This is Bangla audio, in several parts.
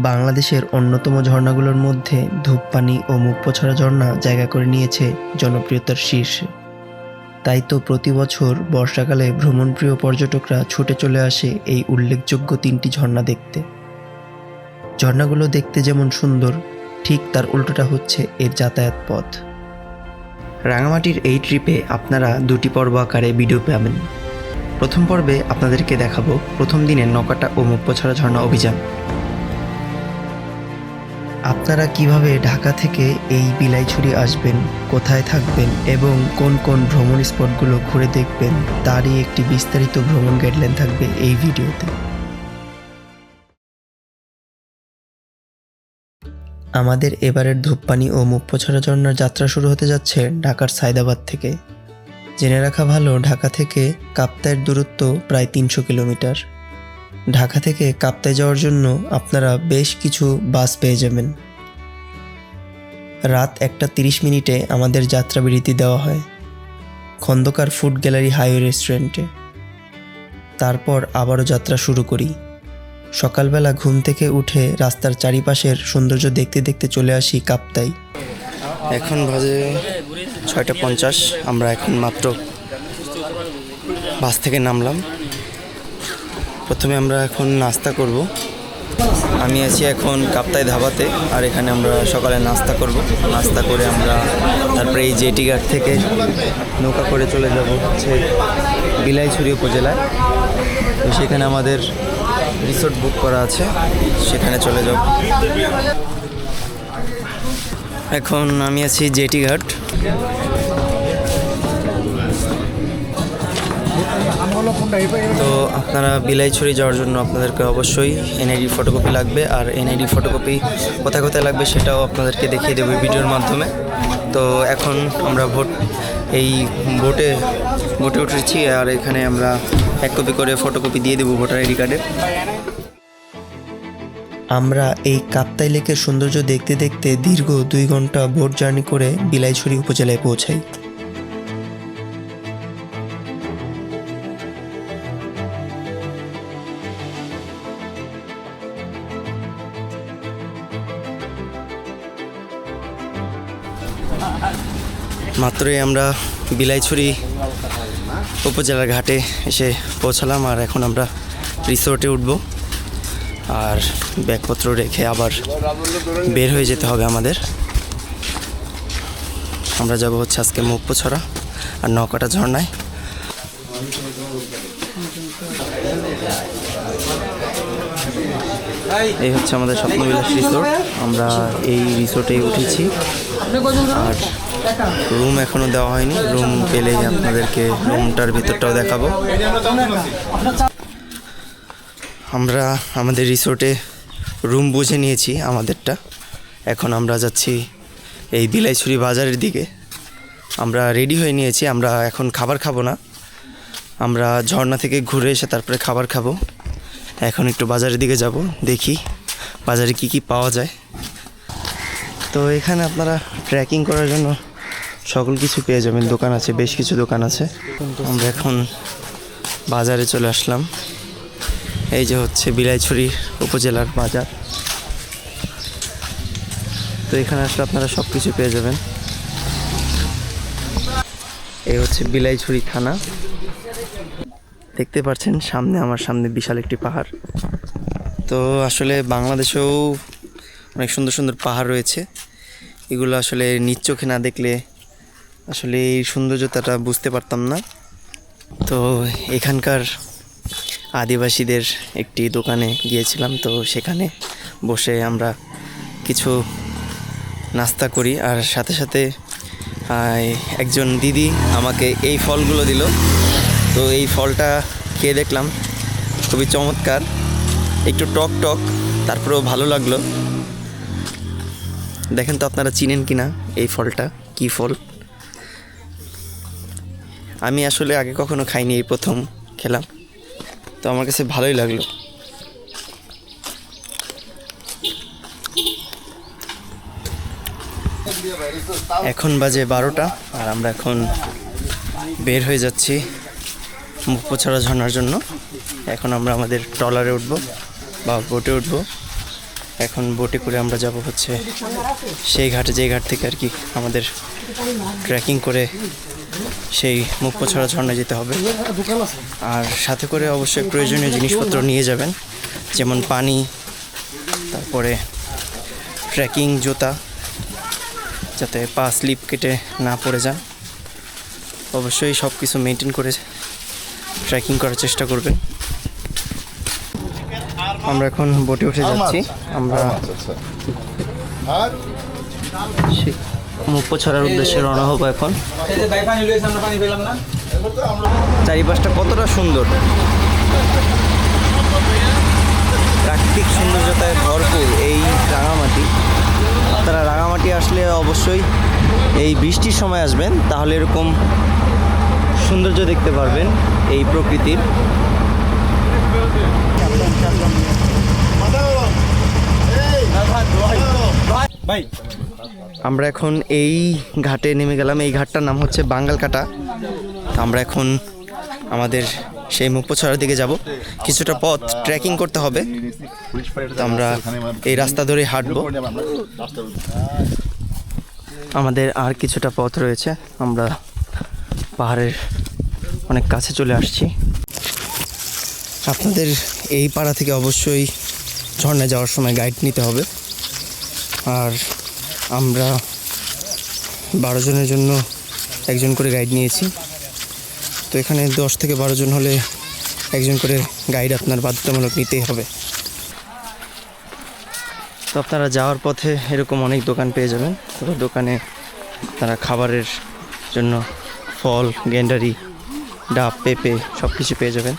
বাংলাদেশের অন্যতম ঝর্ণাগুলোর মধ্যে ধূপপানি ও মুখপছড়া ঝর্ণা জায়গা করে নিয়েছে জনপ্রিয়তার শীর্ষে। তাই তো প্রতি বছর বর্ষাকালে ভ্রমণপ্রিয় পর্যটকরা ছুটে চলে আসে এই উল্লেখযোগ্য তিনটি ঝর্ণা দেখতে। ঝর্ণাগুলো দেখতে যেমন সুন্দর, ঠিক তার উল্টোটা হচ্ছে এর যাতায়াত পথ। রাঙামাটির এই ট্রিপে আপনারা দুটি পর্ব আকারে ভিডিও পাবেন। প্রথম পর্বে আপনাদেরকে দেখাবো প্রথম দিনের নকাটা ও মুখপছড়া ঝর্ণা অভিযান। আপনারা কীভাবে ঢাকা থেকে এই বিলাইছড়ি আসবেন, কোথায় থাকবেন এবং কোন কোন ভ্রমণ স্পটগুলো ঘুরে দেখবেন, তারই একটি বিস্তারিত ভ্রমণ গাইডলাইন থাকবে এই ভিডিওতে। আমাদের এবারের ধূপপানি ও ঝর্ণার যাত্রা শুরু হতে যাচ্ছে ঢাকার সায়দাবাদ থেকে। জেনে রাখা ভালো, ঢাকা থেকে কাপ্তায়ের দূরত্ব প্রায় তিনশো কিলোমিটার। ঢাকা থেকে কাপ্তায় যাওয়ার জন্য আপনারা বেশ কিছু বাস পেয়ে যাবেন। রাত একটা তিরিশ মিনিটে আমাদের যাত্রা বিরতি দেওয়া হয়। খন্দকার ফুড গ্যালারি হাইওয়ে রেস্টুরেন্টে। তারপর আবারও যাত্রা শুরু করি। সকালবেলা ঘুম থেকে উঠে রাস্তার চারিপাশের সৌন্দর্য দেখতে দেখতে চলে আসি কাপ্তাই। এখন বাজে ছয়টা পঞ্চাশ, আমরা এখন মাত্র বাস থেকে নামলাম। প্রথমে আমরা এখন নাস্তা করব। আমি আছি এখন কাপ্তাই ধাবাতে, আর এখানে আমরা সকালে নাস্তা করব। নাস্তা করে আমরা তারপরে এই জেটি ঘাট থেকে নৌকা করে চলে যাব হচ্ছে বিলাইছড়ি উপজেলায়। তো সেখানে আমাদের রিসোর্ট বুক করা আছে, সেখানে চলে যাব। এখন আমি আছি জেটি ঘাট। তো আপনারা বিলাইছড়ি যাওয়ার জন্য আপনাদেরকে অবশ্যই এনআইডি ফটোকপি লাগবে আর এনআইডি ফটোকপি কোথায় কোথায় লাগবে সেটাও আপনাদেরকে দেখিয়ে দেবো ভিডিওর মাধ্যমে। তো এখন আমরা ভোট, এই ভোটে ভোটে উঠেছি আর এখানে আমরা এক কপি করে ফটোকপি দিয়ে দেবো ভোটার আইডি কার্ডের আমরা এই কাপ্তাই লেকের সৌন্দর্য দেখতে দেখতে দীর্ঘ দুই ঘণ্টা বোট জার্নি করে বিলাইছড়ি উপজেলায় পৌঁছাই। মাত্রই আমরা বিলাইছড়ি উপজেলার ঘাটে এসে পৌঁছালাম আর এখন আমরা রিসোর্টে উঠব। আর ব্যাগপত্র রেখে আবার বের হয়ে যেতে হবে আমাদের। আমরা যাব হচ্ছে আজকে মুপ্পছড়া আর নৌকাটা ঝর্ণায়। এই হচ্ছে আমাদের স্বপ্নবিলাস রিসোর্ট। আমরা এই রিসোর্টে উঠেছি। আর রুম এখনও দেওয়া হয়নি। রুম পেলেই আপনাদেরকে রুমটার ভিতরটাও দেখাবো। আমরা আমাদের রিসোর্টে রুম বুঝে নিয়েছি আমাদেরটা। এখন আমরা যাচ্ছি এই বিলাইছড়ি বাজারের দিকে। আমরা রেডি হয়ে নিয়েছি, আমরা এখন খাবার খাব না। আমরা ঝর্ণা থেকে ঘুরে এসে তারপরে খাবার খাব। এখন একটু বাজারের দিকে যাব, দেখি বাজারে কি কি পাওয়া যায়। তো এখানে আপনারা ট্রেকিং করার জন্য সকল কিছু পেয়ে যাবেন। দোকান আছে, বেশ কিছু দোকান আছে। আমরা এখন বাজারে চলে আসলাম। এই যে হচ্ছে বিলাইছড়ি উপজেলার বাজার। তো এখানে আসলে আপনারা সব কিছু পেয়ে যাবেন। এই হচ্ছে বিলাইছড়ি থানা। দেখতে পাচ্ছেন, সামনে, আমার সামনে বিশাল একটি পাহাড়। তো আসলে বাংলাদেশেও অনেক সুন্দর সুন্দর পাহাড় রয়েছে। এগুলো আসলে নিজ চোখে না দেখলে আসলে এই সৌন্দর্যতাটা বুঝতে পারতাম না। তো এখানকার আদিবাসীদের একটি দোকানে গিয়েছিলাম, তো সেখানে বসে আমরা কিছু নাস্তা করি আর সাথে সাথে একজন দিদি আমাকে এই ফলগুলো দিল। তো এই ফলটা খেয়ে দেখলাম, খুবই চমৎকার। একটু টক টক, তারপরেও ভালো লাগল। দেখেন তো আপনারা চিনেন কি না এই ফলটা, কি ফল? আমি আসলে আগে কখনো খাইনি এই প্রথম খেলাম। তো আমার কাছে ভালোই লাগল। এখন বাজে বারোটা, আর আমরা এখন বের হয়ে যাচ্ছি মুখপোছাড়া ঝর্নার জন্য। এখন আমরা আমাদের ট্রলারে উঠবো বা বোটে উঠবো। এখন বোটে করে আমরা যাব হচ্ছে সেই ঘাটে, যেই ঘাট থেকে আর কি আমাদের ট্রেকিং করে সেই মুখপছড়া ঝর্ণায় যেতে হবে। আর সাথে করে অবশ্যই প্রয়োজনীয় জিনিসপত্র নিয়ে যাবেন যেমন পানি তারপরে ট্রেকিং জুতা যাতে পা স্লিপ কেটে না পড়ে যান। অবশ্যই সব কিছু মেনটেন করে ট্রেকিং করার চেষ্টা করবেন। আমরা এখন বোটে উঠে যাচ্ছি। আমরা আর সেই মুখ ছড়ার উদ্দেশ্যে রওনা হব এখন। চারিপাশটা কতটা সুন্দর। প্রাকৃতিক সৌন্দর্যতায় ভরপুর এই রাঙামাটি। আপনারা রাঙামাটি আসলে অবশ্যই এই বৃষ্টির সময় আসবেন, তাহলে এরকম সৌন্দর্য দেখতে পারবেন এই প্রকৃতির। ভাই আমরা এখন এই ঘাটে নেমে গেলাম। এই ঘাটটার নাম হচ্ছে বাঙ্গালকাটা। আমরা এখন আমাদের সেই মুখপছড়ার দিকে যাব। কিছুটা পথ ট্রেকিং করতে হবে। তো আমরা এই রাস্তা ধরে হাঁটবো। আমাদের আর কিছুটা পথ রয়েছে। আমরা পাহাড়ের অনেক কাছে চলে আসছি। আপনাদের এই পাড়া থেকে অবশ্যই ঝর্ণায় যাওয়ার সময় গাইড নিতে হবে। আর আমরা বারো জনের জন্য একজন করে গাইড নিয়েছি। তো এখানে দশ থেকে বারো জন হলে একজন করে গাইড আপনার বাধ্যতামূলক নিতেই হবে। তো আপনারা যাওয়ার পথে এরকম অনেক দোকান পেয়ে যাবেন। তো দোকানে আপনারা খাবারের জন্য ফল গেন্ডারি ডাব, পেঁপে সব কিছু পেয়ে যাবেন।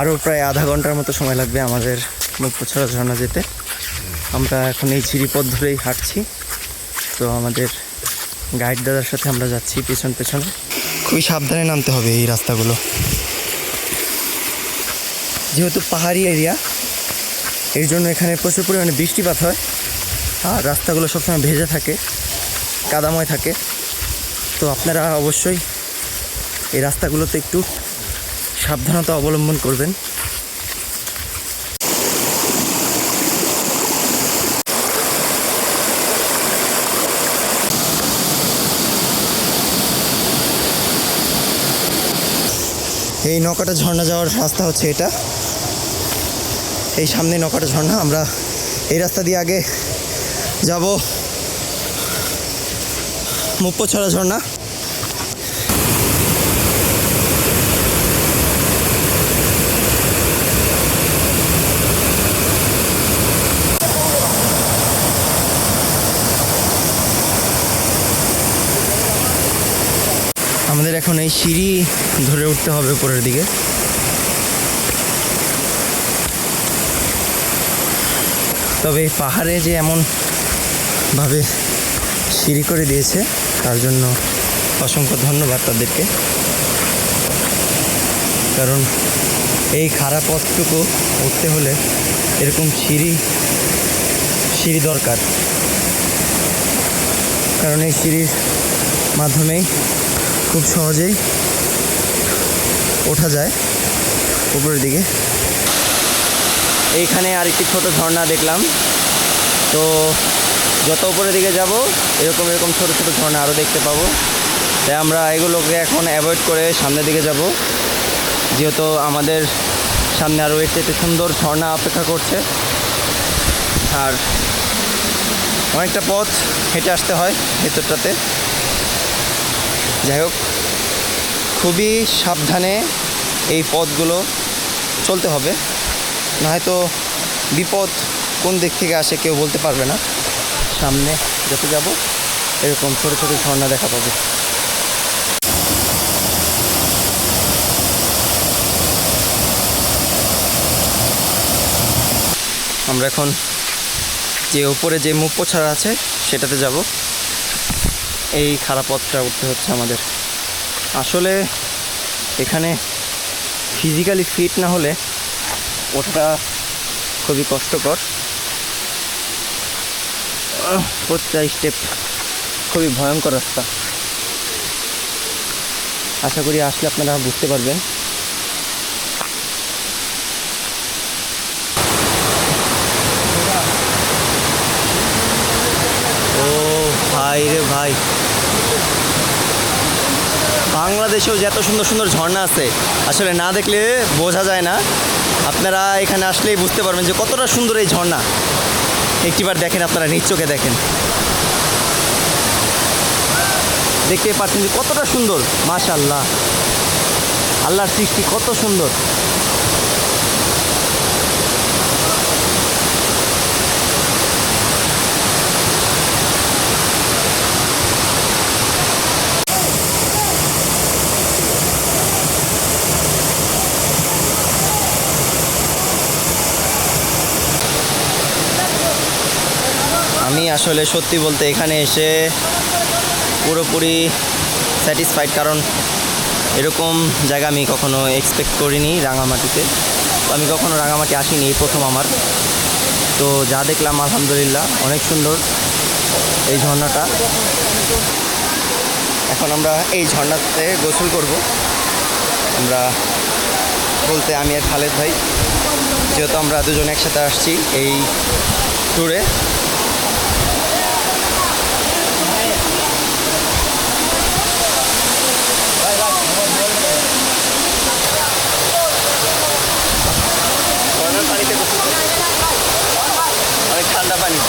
আরও প্রায় আধা ঘণ্টার মতো সময় লাগবে আমাদের মুখপছড়া ঝর্ণা যেতে। আমরা এখন এই ঝিরিপথ ধরেই হাঁটছি। তো আমাদের গাইড দাদার সাথে আমরা যাচ্ছি পেছন পেছনে। খুবই সাবধানে নামতে হবে এই রাস্তাগুলো। যেহেতু পাহাড়ি এরিয়া, এর জন্য এখানে প্রচুর পরিমাণে বৃষ্টিপাত হয়। আর রাস্তাগুলো সবসময় ভেজে থাকে, কাদাময় থাকে। তো আপনারা অবশ্যই এই রাস্তাগুলোতে একটু সাবধানতা অবলম্বন করবেন। এই নৌকাটা ঝর্ণা যাওয়ার রাস্তা হচ্ছে এটা। এই সামনে নৌকাটা ঝর্ণা, আমরা এই রাস্তা দিয়ে আগে যাব। মুপ্পছড়া ঝর্ণা আমাদের এখন এই সিঁড়ি ধরে উঠতে হবে উপরের দিকে। তবে এই পাহাড়ে যে এমন ভাবে সিঁড়ি করে দিয়েছে, তার জন্য অসংখ্য ধন্যবাদ তাদেরকে। কারণ এই খারাপ পথটুকু উঠতে হলে এরকম সিঁড়ি সিঁড়ি দরকার। কারণ এই সিঁড়ির মাধ্যমেই খুব সহজেই ওঠা যায় উপরের দিকে। এইখানে আরেকটি ছোট ঝর্ণা দেখলাম। তো যত উপরের দিকে যাব, এরকম এরকম ছোট ছোট ঝর্ণা আরও দেখতে পাবো। তাই আমরা এগুলোকে এখন অ্যাভয়েড করে সামনের দিকে যাব। যেহেতু আমাদের সামনে আরও এর চাইতে সুন্দর ঝর্ণা অপেক্ষা করছে। আর অনেকটা পথ হেঁটে আসতে হয় ভেতরটাতে। যাই হোক, খুবই সাবধানে এই পথগুলো চলতে হবে। না হয়তো বিপদ কোন দিক থেকে আসে কেউ বলতে পারবে না। সামনে যত যাব, এরকম ছোটো ছোটো ঝর্ণা দেখা পাবে। আমরা এখন যে উপরে যে মুখ পোছাড়া আছে, সেটাতে যাব। এই খারাপ পথটা উঠতে হচ্ছে আমাদের। আসলে এখানে ফিজিক্যালি ফিট না হলে ওঠাটা খুবই কষ্টকর। প্রত্যেক স্টেপ খুবই ভয়ঙ্কর রাস্তা। আশা করি আসলে আপনারা বুঝতে পারবেন ও ভাই রে ভাই। বাংলাদেশেও যে এত সুন্দর সুন্দর ঝর্ণা আছে, আসলে না দেখলে বোঝা যায় না। আপনারা এখানে আসলেই বুঝতে পারবেন যে কতটা সুন্দর এই ঝর্ণা। একটিবার দেখেন আপনারা, নিজ চোখে দেখেন। দেখতে পাচ্ছেন যে কতটা সুন্দর মাশাল্লাহ আল্লাহর সৃষ্টি কত সুন্দর। আমি আসলে সত্যি বলতে এখানে এসে পুরোপুরি স্যাটিসফাইড কারণ এরকম জায়গা আমি কখনো এক্সপেক্ট করিনি রাঙামাটিতে। আমি কখনো রাঙামাটি আসিনি, এই প্রথম আমার। তো যা দেখলাম, আলহামদুলিল্লাহ, অনেক সুন্দর এই ঝর্ণাটা। এখন আমরা এই ঝর্ণাতে গোসল করব। আমরা বলতে আমি আর খালেদ ভাই, যেহেতু আমরা দুজন একসাথে আসছি এই ট্যুরে ঝর্ণার পানিতে গোসল করব। পানি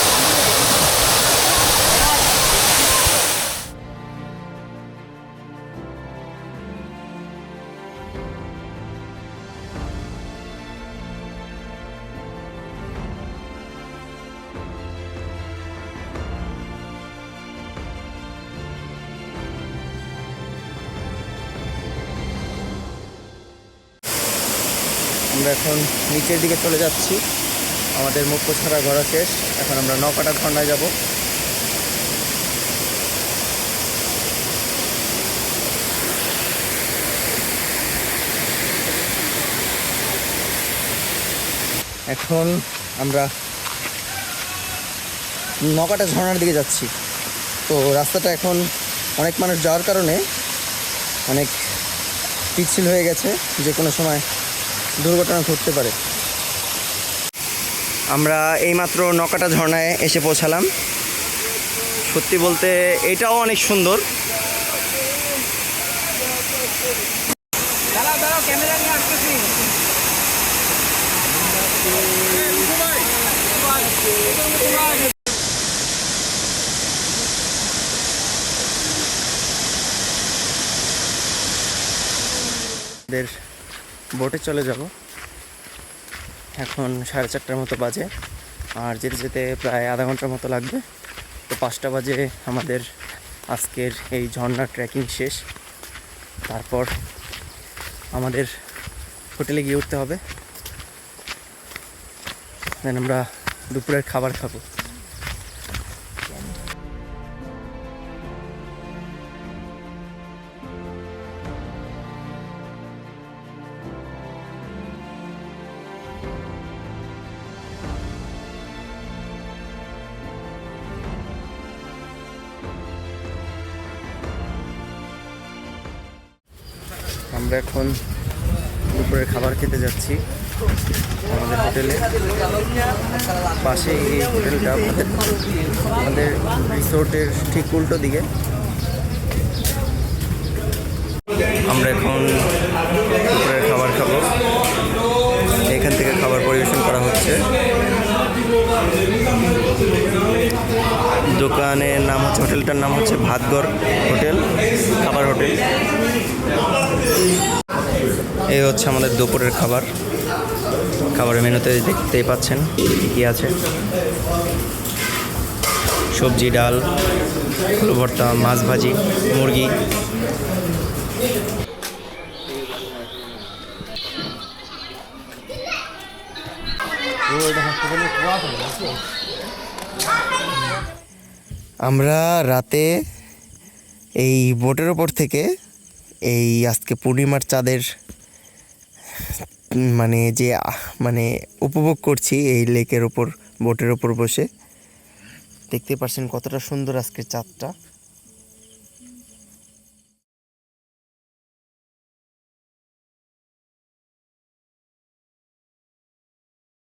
আমরা এখন নিচের দিকে চলে যাচ্ছি। আমাদের মুখ্য ছাড়া ঘোরা শেষ। এখন আমরা নকাটা ঝর্ণায় যাব। এখন আমরা নকাটা ঝর্ণার দিকে যাচ্ছি। তো রাস্তাটা এখন অনেক মানুষ যাওয়ার কারণে অনেক পিচ্ছিল হয়ে গেছে। যে কোনো সময় দুর্ঘটনা ঘটতে পারে। আমরা এইমাত্র নকাটা ঝর্ণায় এসে পৌঁছালাম। সত্যি বলতে এটাও অনেক সুন্দর। বোটে চলে যাব। এখন সাড়ে চারটার মতো বাজে। আর যেতে যেতে প্রায় আধা ঘণ্টার মতো লাগবে। তো পাঁচটা বাজে আমাদের আজকের এই ঝর্ণার ট্রেকিং শেষ। তারপর আমাদের হোটেলে গিয়ে উঠতে হবে। দেন আমরা দুপুরের খাবার খাব। আমরা এখন দুপুরের খাবার খেতে যাচ্ছি আমাদের হোটেলে। পাশে এই হোটেলটা আমাদের রিসোর্টের ঠিক উল্টো দিকে। আমরা এখন দুপুরের খাবার খাব। এখান থেকে খাবার পরিবেশন করা হচ্ছে। দোকানের নাম হচ্ছে, হোটেলটার নাম হচ্ছে ভাতগড় হোটেল। খাবার হোটেল। এই হচ্ছে আমাদের দুপুরের খাবার। খাবারের মেনুতে দেখতেই পাচ্ছেন কী আছে। সবজি, ডাল, আলু ভর্তা, মাছ ভাজি, মুরগি। আমরা রাতে এই বোটের ওপর থেকে এই আজকে পূর্ণিমার চাঁদের মানে যে মানে উপভোগ করছি এই লেকের ওপর, বোটের ওপর বসে। দেখতে পাচ্ছেন কতটা সুন্দর আজকের চাঁদটা।